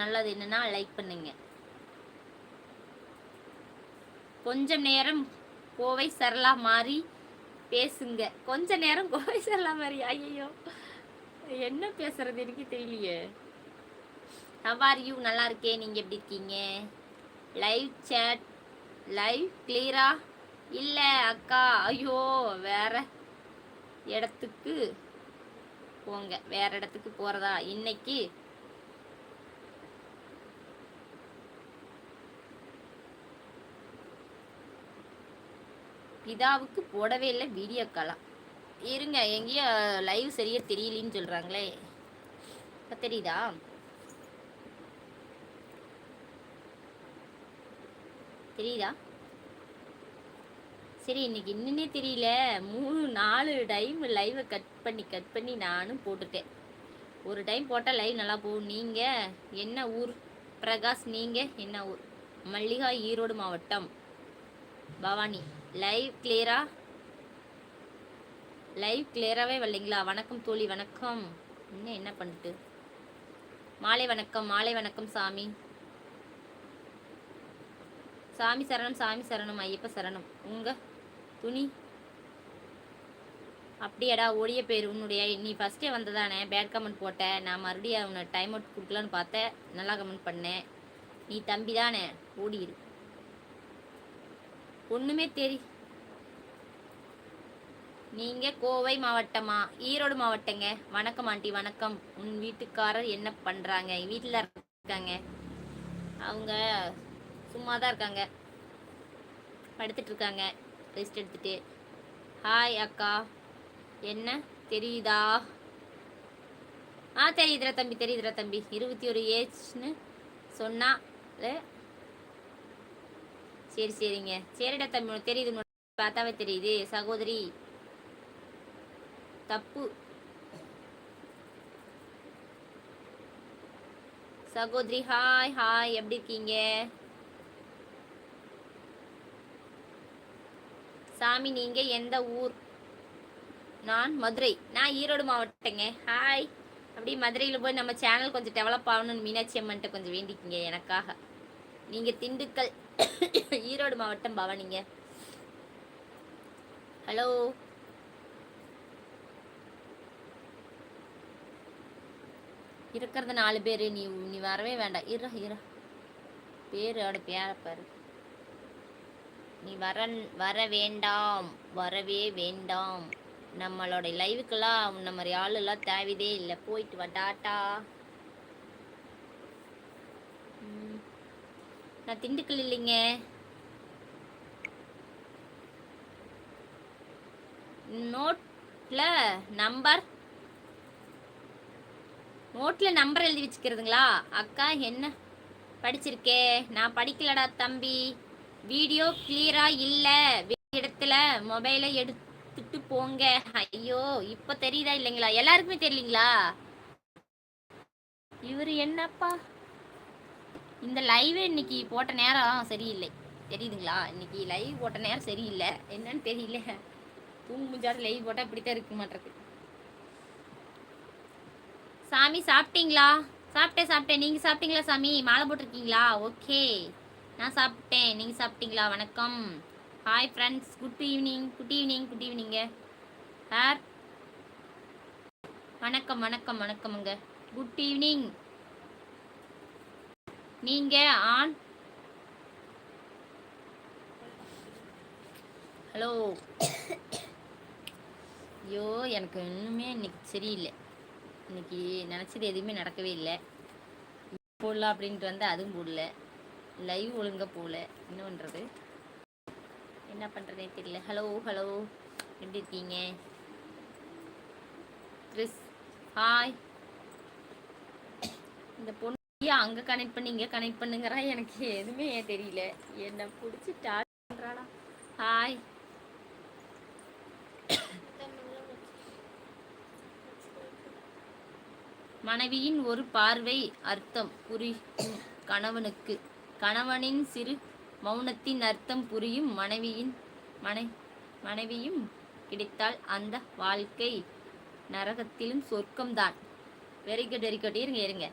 நல்லது என்னன்னா லைக் பண்ணுங்க. கொஞ்சம் நேரம் கோவை சரளா மாறி பேசுங்க. கொஞ்ச நேரம் கோவை சரளா மாதிரி ஐயோ என்ன பேசுறது எனக்கு தெரியலையே. ஹவார் யூ நல்லா இருக்கேன். நீங்க எப்படி இருக்கீங்க? லைவ் சேட் லைவ் கிளியரா இல்ல அக்கா. ஐயோ வேற இடத்துக்கு போங்க. வேற இடத்துக்கு போறதா? இன்னைக்கு பிதாவுக்கு போடவே இல்லை வீடியோ காலா. இருங்க எங்கேயோ லைவ் சரியாக தெரியலன்னு சொல்கிறாங்களே இப்போ தெரியுதா? தெரியுதா? சரி இன்னைக்கு இன்னுன்னே தெரியல. மூணு நாலு டைம் லைவை கட் பண்ணி கட் பண்ணி நானும் போட்டுட்டேன். ஒரு டைம் போட்டால் லைவ் நல்லா போகும். நீங்கள் என்ன ஊர்? பிரகாஷ் நீங்கள் என்ன ஊர்? மல்லிகா ஈரோடு மாவட்டம். பவானி. லைவ் கிளியரா லைவ் கிளியராகவே வரலைங்களா? வணக்கம் தோழி வணக்கம். இன்னும் என்ன பண்ணிட்டு? மாலை வணக்கம் மாலை வணக்கம் சாமி. சாமி சரணம் சாமி சரணம் ஐயப்ப சரணம். உங்க துணி? அப்படியாடா ஓடிய பேர் உன்னுடைய. நீ ஃபஸ்ட்டே வந்ததானே பேட் கமெண்ட் போட்ட. நான் மறுபடியும் உன்னை டைம் அவுட் கொடுக்கலான்னு பார்த்தேன். நல்லா கமெண்ட் பண்ணேன். நீ தம்பி தானே ஓடிடு ஒன்றுமே தெரி நீங்க கோவை மாவட்டமா? ஈரோடு மாவட்டங்க. வணக்கம் ஆண்டி வணக்கம். உன் வீட்டுக்காரர் என்ன பண்றாங்க? வீட்டில் இருக்காங்க. அவங்க சும்மா தான் இருக்காங்க. படுத்துட்டு இருக்காங்க ரெஸ்ட் எடுத்துட்டு. ஹாய் அக்கா. என்ன? தெரியுதா? ஆ தெரியுதுடா தம்பி தெரியுதுடா தம்பி. இருபத்தி ஒரு ஏஜ்னு சொன்னா சரி சரிங்க. சரிடா தம்பி தெரியுது பார்த்தாவே தெரியுது. சகோதரி தப்பு. சகோதரி ஹாய் ஹாய் எப்படி இருக்கீங்க? சாமி நீங்க எந்த ஊர்? நான் மதுரை. நான் ஈரோடு மாவட்டங்க. ஹாய் அப்படியே மதுரையில் போய் நம்ம சேனல் கொஞ்சம் டெவலப் ஆகணும்னு மீனாட்சி அம்மன்ட்ட கொஞ்சம் வேண்டிக்கிங்க எனக்காக. நீங்க திண்டுக்கல் ஈரோடு மாவட்டம் பவனிங்க ஹலோ இருக்கிறது நாலு பேர் நீ நீ வரவே வேண்டாம். இரு இரு. பேரோட பேர பாரு. நீ வர வர வேண்டாம் வரவே வேண்டாம். நம்மளோட லைவுக்கெல்லாம் உன்ன மாதிரி ஆளுலாம் தேவைதே இல்லை. போயிட்டு வா டாட்டா. ம். நான் திண்டுக்கல் இல்லைங்க. நோட்டில் நம்பர். நோட்டில் நம்பர் எழுதி வச்சுக்கிறதுங்களா? அக்கா என்ன படிச்சிருக்கே? நான் படிக்கலடா தம்பி. வீடியோ கிளியரா இல்லை. இடத்துல மொபைலை எடுத்துட்டு போங்க. ஐயோ இப்போ தெரியுதா இல்லைங்களா? எல்லாருக்குமே தெரியலீங்களா? இவர் என்னப்பா? இந்த லைவ் இன்னைக்கு போட்ட நேரம் சரியில்லை. தெரியுதுங்களா? இன்னைக்கு லைவ் போட்ட நேரம் சரியில்லை. என்னன்னு தெரியல. தூங்கு முடிஞ்சாடு லைவ் போட்டால் இப்படித்தான் இருக்க மாட்டிருக்கு. சாமி சாப்பிட்டீங்களா? சாப்பிட்டேன் சாப்பிட்டேன். நீங்கள் சாப்பிட்டீங்களா சாமி? மாலை போட்டிருக்கீங்களா? ஓகே. நான் சாப்பிட்டேன். நீங்கள் சாப்பிட்டீங்களா? வணக்கம். Hi friends good evening good evening good evening sir வணக்கம் வணக்கம் வணக்கமுங்க. குட் ஈவினிங் நீங்க ஆண். ஹலோ. ஐயோ எனக்கு இன்னுமே இன்னைக்கு சரியில்லை. இன்னைக்கு நினச்சது எதுவுமே நடக்கவே இல்லை. போடலாம் அப்படின்ட்டு வந்து அதுவும் போடல. லைவ் ஒழுங்காக போகல என்ன பண்ணுறது என்ன பண்ணுறதே தெரியல. ஹலோ ஹலோ எப்படி இருக்கீங்க? கிறிஸ் ஹாய் இந்த பொண்ணு ஐயா அங்கே கனெக்ட் பண்ணி இங்கே கனெக்ட் பண்ணுங்கிறா. எனக்கு எதுவுமே தெரியல. என்னை பிடிச்சி டாட் பண்ணுறாடா ஹாய் மனைவியின் ஒரு பார்வை அர்த்தம் புரியும் கணவனுக்கு. கணவனின் சிறு மௌனத்தின் அர்த்தம் புரியும் மனைவியின் மனை மனைவியும் கிடைத்தால் அந்த வாழ்க்கை நரகத்திலும் சொர்க்கம்தான். வெரி குட் வெரி குட் இருங்க இருங்க.